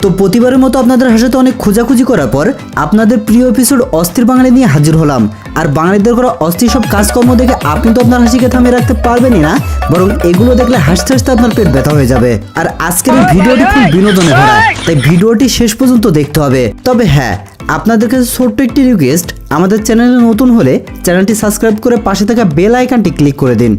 তো প্রতিবারের মতো আপনাদের হাসাতে অনেক খোঁজাখুঁজি করার পর আপনাদের প্রিয় এপিসোড অস্থির বাঙালি নিয়ে হাজির হলাম। আর বাঙালিদের করা অস্থির সব কাজকর্ম দেখে আপনি তো আপনার হাসিকে থামিয়ে রাখতে পারবেনই না, বরং এগুলো দেখলে হাসতে হাসতে আপনার পেট ব্যথা হয়ে যাবে। আর আজকের এই ভিডিওটি খুব বিনোদনে ভরা, তাই ভিডিওটি শেষ পর্যন্ত দেখতে হবে। তবে হ্যাঁ আপনাদের কাছে ছোট্ট একটি রিকোয়েস্ট আমাদের চ্যানেলে নতুন হলে চ্যানেলটি সাবস্ক্রাইব করে পাশে থাকা বেল আইকনটি ক্লিক করে দিন.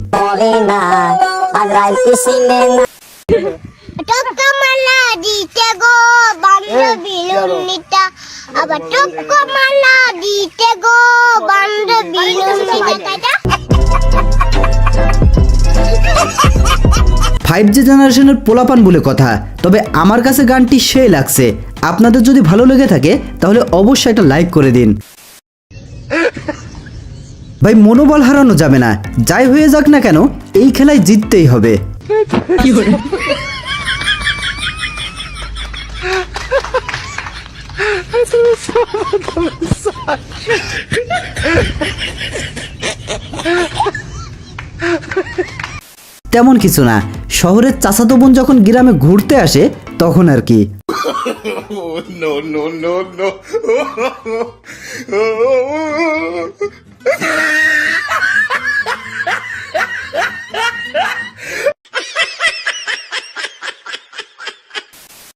দিতে গো বান্ধবী ফাইভ জি জেনারেশনের পোলাপান বলে কথা তবে আমার কাছে গানটি সেই লাগছে। আপনাদের যদি ভালো লেগে থাকে, তাহলে অবশ্যই একটা লাইক করে দিন। ভাই, মনোবল হারানো যাবে না। যাই হয়ে যাক না কেন, এই খেলায় জিততেই হবে। তেমন কিছু না। শহরের চাচাতো বোন যখন গ্রামে ঘুরতে আসে, তখন আর কি। No, no, no, no.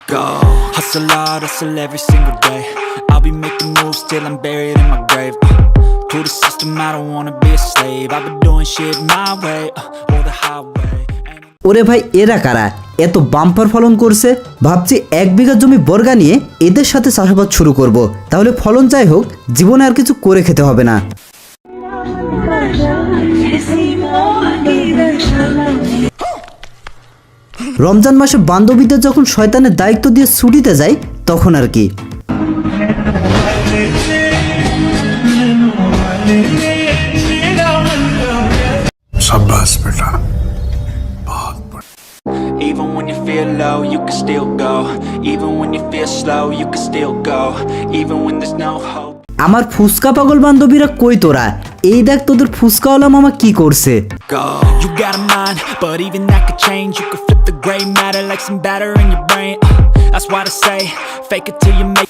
go. Hustle hard, hustle every single day. I'll be making moves till I'm buried in my grave. Uh, to the system, I don't wanna be a slave. I've been doing shit my way, uh, or the highway. ওরে ভাই এরা কারা এত bumper ফলন করছে, ভাবছি এক বিঘা জমি বর্গা নিয়ে এদের সাথে চাষাবাদ শুরু করব। তাহলে ফলন যাই হোক, জীবনে আর কিছু করে খেতে হবে না। রমজান মাসে বান্ধবীদের যখন শয়তানের দায়িত্ব দিয়ে ছুটিতে যাই, তখন আর কি। সাব্বাস, বেটা। Feel low, you can still go. Even when you feel slow, you can still go. Even when there's no hope. আমার ফুসকা পাগল বান্ধবীরা কই তোরা এই দেখ তোদের ফুচকাওয়ালা মামা কি করছে. Uh, that's why I say, fake it till you make.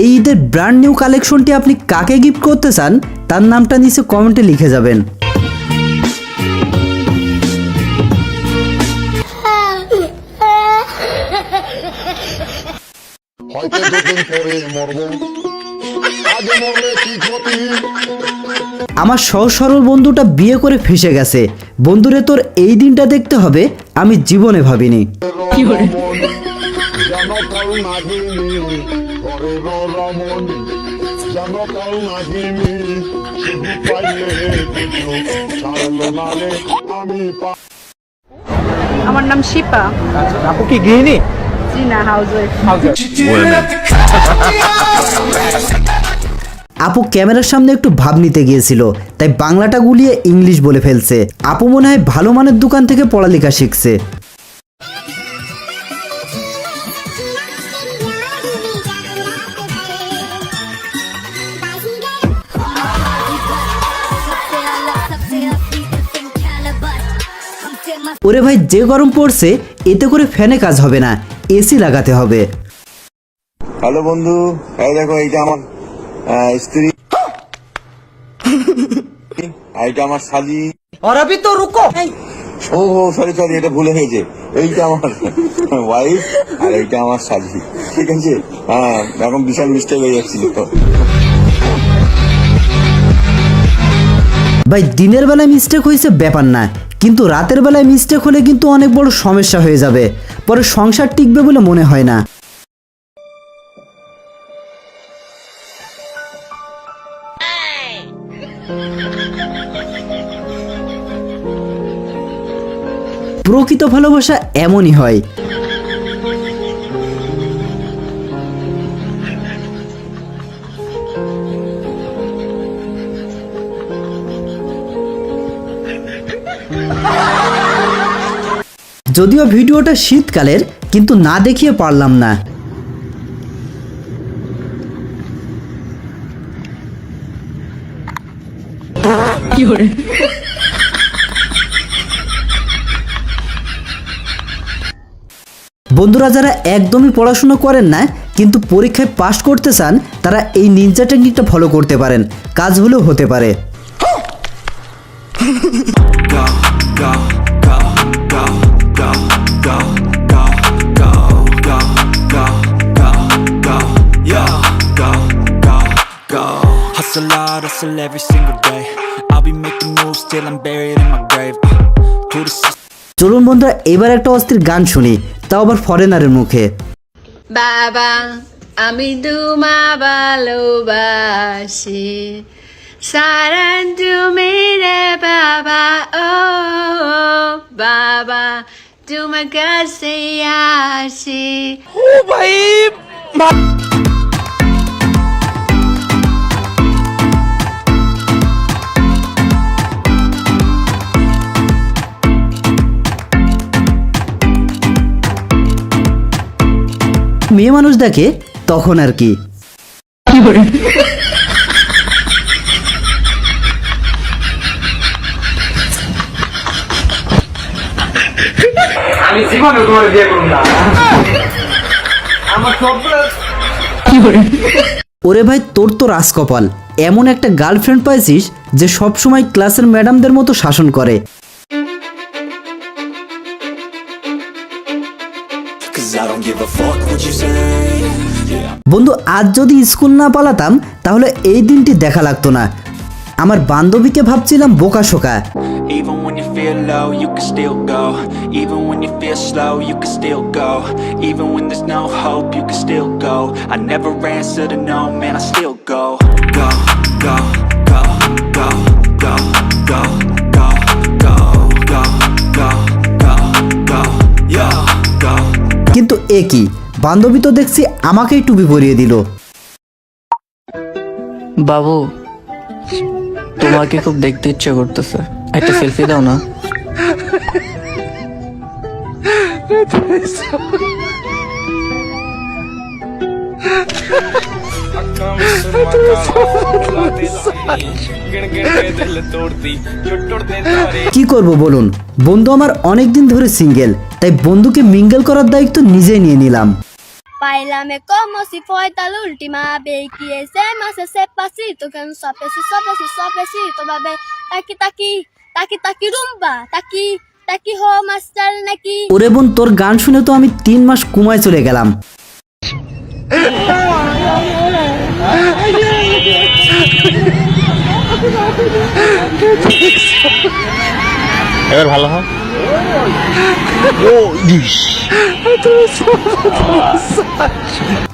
এই ঈদের ব্র্যান্ড নিউ কালেকশনটি আপনি কাকে গিফট করতে চান তার নামটা নিচে কমেন্টে লিখে যাবেন। হয়তো দুদিন পরে মরবো। আগে মরলে কি ক্ষতি? আমার সহজ সরল বন্ধুটা বিয়ে করে ফেসে গেছে। বন্ধুরে তোর এই দিনটা দেখতে হবে আমি জীবনে ভাবিনি। রমন, যেন কাল নাগিনি করে রমন যেন কাল নাগিনি শুধু পাইলে কিছু ছাড়লো না রে আমি পা আমার নাম শিপা। আপু কি গৃহিণী? জি না হাউস ওয়াইফ আপু ক্যামেরার সামনে একটু ভাব নিতে গিয়েছিল তাই বাংলাটা গুলিয়ে ইংলিশ বলে ফেলছে। আপু মনে হয় ভালো মানের দোকান থেকে পড়ালেখা শিখছে। ওরে ভাই যে গরম পড়ছে এতে করে ফ্যানে কাজ হবে না এসি লাগাতে হবে। হ্যালো বন্ধু এই দেখো এইটা আমার স্ত্রী। এইটা আমার সাজি আর তো রুকো। ও ও সরি সরি এটা ভুলে হয়েছে। এইটা আমার ওয়াইফ আর এইটা আমার সাজি ঠিক আছে? হ্যাঁ এখন বিশাল মিস্টেক হয়ে যাচ্ছিল তো। ভাই দিনের বেলায় মিস্টেক হয়েছে ব্যাপার না কিন্তু রাতের বেলায় মিস্টেক হলে কিন্তু অনেক বড় সমস্যা হয়ে যাবে। পরে সংসার টিকবে বলে মনে হয় না। প্রকৃত ভালোবাসা এমনই হয়। যদিও ভিডিওটা শীতকালের কিন্তু না দেখিয়ে পারলাম না। বন্ধুরা যারা একদমই পড়াশুনো করেন না কিন্তু পরীক্ষায় পাশ করতে চান তারা এই নিনজা টেকনিকটা ফলো করতে পারেন। কাজ হলেও হতে পারে। Hustle hard, hustle every single day. I'll be making moves till I'm buried in my grave. Uh, to the system. চলুন বন্ধুরা এবার একটা অস্থির গান শুনি তাও আবার ফরেনারের মুখে বাবা আমি তোমা ভালোবাসি সারা তুমি রে বাবা ও বাবা তোমার কাছে আসি মেয়ে মানুষ দেখে তখন আর কি। আমি জীবনে তোমার বিয়ে করুন না। আমার ওরে ভাই তোর তো রাজকপাল। এমন একটা গার্লফ্রেন্ড পাইছিস যে সবসময় ক্লাসের ম্যাডামদের মতো শাসন করে। বন্ধু আজ যদি স্কুল না পালাতাম তাহলে এই দিনটি দেখা লাগতো না। আমার বান্ধবীকে ভাবছিলাম বোকা শোকা। Even when কিন্তু এ কি? বান্ধবী তো দেখছি আমাকেই টুপি পরিয়ে দিল। বাবু তোমাকে খুব দেখতে ইচ্ছে করতেছে। একটা সেলফি দাও না। কি করব বলুন বন্ধু আমার অনেক দিন ধরে সিঙ্গেল তাই বন্ধুকে মিঙ্গেল করার দায়িত্ব নিজেই নিয়ে নিলাম Bailame como si fuera la última vez que hacemos ese pasito que un suavecito, suavecito, suavecito, bebé. Taki, taki, taki, taki, rumba, taki, taki, ho, master, naki. ওরে বোন তোর গান শুনে তো আমি তিন মাস কুমায় চলে গেলাম এবার ভালো হয়?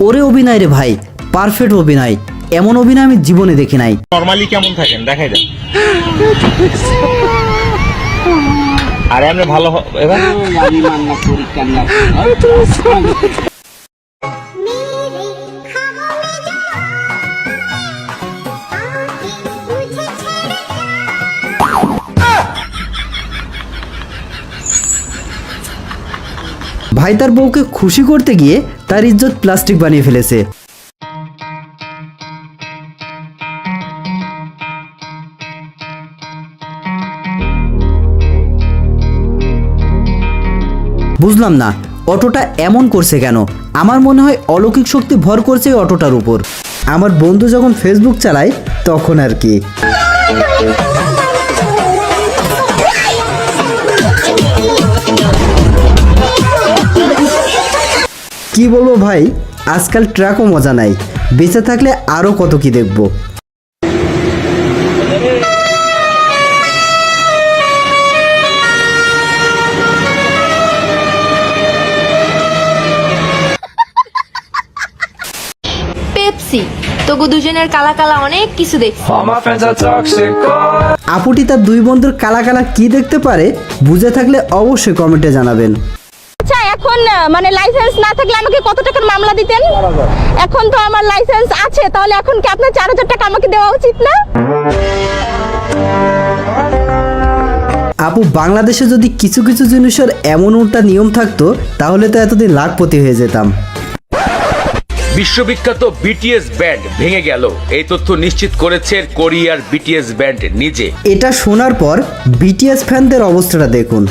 ওরে অভিনয় রে ভাই পারফেক্ট অভিনয়। এমন অভিনয় আমি জীবনে দেখি নাই। নর্মালি কেমন থাকেন? দেখাই দেন আরে আপনি ভালো এবার? ভাই তার বউকে খুশি করতে গিয়ে তার ইজ্জত প্লাস্টিক বানিয়ে ফেলেছে। বুঝলাম না, অটোটা এমন করছে কেন? আমার মনে হয় অলৌকিক শক্তি ভর করছে এই অটোটার উপর। আমার বন্ধু যখন ফেসবুক চালায়, তখন আর কি। কি বলব ভাই? আজকাল ট্র্যাকও মজা নাই। বেঁচে থাকলে আরও কত কি দেখব? পেপসি। তোগো দুজনের কালা কালা অনেক কিছু দেখছি। আপুটি তার দুই বন্ধুর কালা কালা কি দেখতে পারে বুঝে থাকলে অবশ্যই কমেন্টে জানাবেন। এখন মানে লাইসেন্স না থাকলে আমাকে কত টাকার মামলা দিতেন? এখন তো আমার লাইসেন্স আছে তাহলে এখন কি আপনার চার হাজার টাকা আমাকে দেওয়া উচিত না? আপু বাংলাদেশে যদি কিছু কিছু জিনিসের এমন উল্টা নিয়ম থাকতো তাহলে তো এতদিন লাখপতি হয়ে যেতাম। বিশ্ববিখ্যাত বিটিএস ব্যান্ড ভেঙে গেল। এই তথ্য নিশ্চিত করেছে কোরিয়ার বিটিএস ব্যান্ড নিজে। এটা শোনার পর বিটিএস ফ্যানদের অবস্থাটা দেখুন।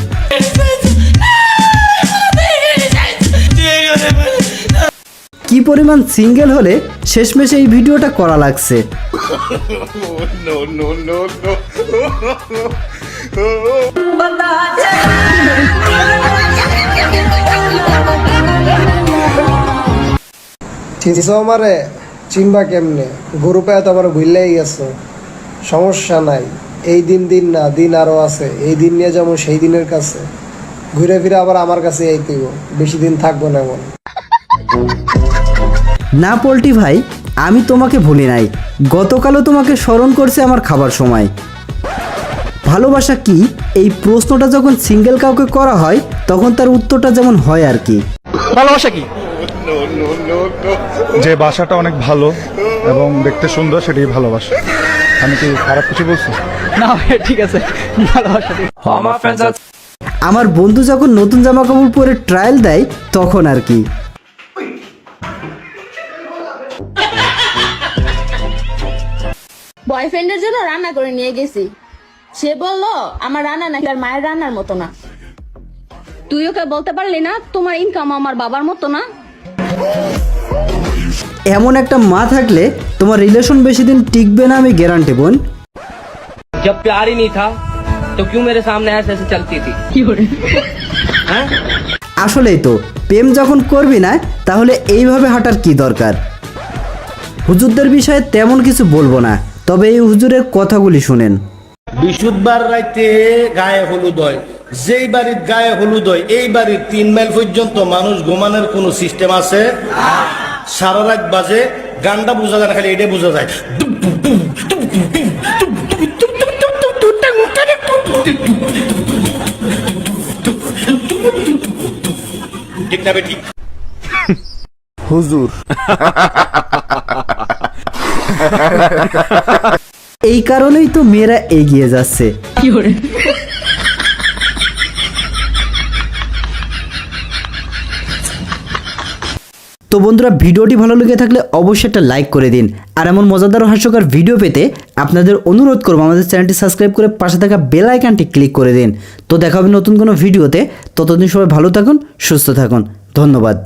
কি পরিমাণ সিঙ্গেল হলে শেষমেশে এই ভিডিওটা করা লাগছে? No. আমারে? চিনবা কেমনে? গরু পায়ে তো আমার ভুললেই গেছো সমস্যা নাই। এই দিন দিন না দিন আরও আছে। এই দিন নিয়ে যেমন সেই দিনের কাছে। ঘুরে ফিরে আবার আমার কাছে এইতেইব বেশি দিন থাকব না এমন। না পোল্টি ভাই আমি তোমাকে ভুলি নাই। গতকালও তোমাকে স্মরণ করছে আমার খাবার সময়। ভালোবাসা কি? এই প্রশ্নটা যখন সিঙ্গেল কাউকে করা হয় তখন তার উত্তরটা যেমন হয় আর কি। ভালোবাসা কি? No, no, no, no. যে বাসাটা অনেক ভালো এবং দেখতে সুন্দর সেটাই ভালোবাসা। আমি কি খারাপ কিছু বলছি? না ঠিক আছে। ভালোবাসা আমার বন্ধু যখন নতুন জামা কাপড় পরে ট্রায়াল দেয় তখন আর কি। বয়ফ্রেন্ডের জন্য রান্না করে নিয়ে গেছি সে বললো আমার রান্না নাকি আর মায়ের রান্নার মতো না তুই ওকে বলতে পারলি না তোমার ইনকাম আমার বাবার মতো না এমন একটা মা থাকলে তোমার রিলেশন বেশি দিন টিকবে না আমি গ্যারান্টি বোন जब प्यार ही नहीं था तो क्यों मेरे सामने ऐसे ऐसे चलती थी আসলেই তো প্রেম যখন করবি না তাহলে এইভাবে হাঁটার কি দরকার হুজুরদের বিষয়ে তেমন কিছু বলবো না তবে এই হুজুরের কথাগুলি শুনেন। বিশুদ্ধবার রাইতে গায়ে হলুদ হয়। যেই বাড়ির গায়ে হলুদ হয় এই বাড়ির তিন মাইল পর্যন্ত মানুষ ঘুমানোর কোনো সিস্টেম আছে? সারা রাত বাজে গানটা বোঝা যায় খালি এটা বোঝা যায়। ঠিক না ঠিক। হুজুর। এই কারণেই তো মেয়েরা এগিয়ে যাচ্ছে। তো বন্ধুরা ভিডিওটি ভালো লেগে থাকলে অবশ্যই একটা লাইক করে দিন। আর এমন মজাদার হাস্যকর ভিডিও পেতে আপনাদের অনুরোধ করব আমাদের চ্যানেলটি সাবস্ক্রাইব করে পাশে থাকা বেল আইকনটি ক্লিক করে দিন। তো দেখা হবে নতুন কোনো ভিডিওতে ততদিন সবাই ভালো থাকুন সুস্থ থাকুন। ধন্যবাদ।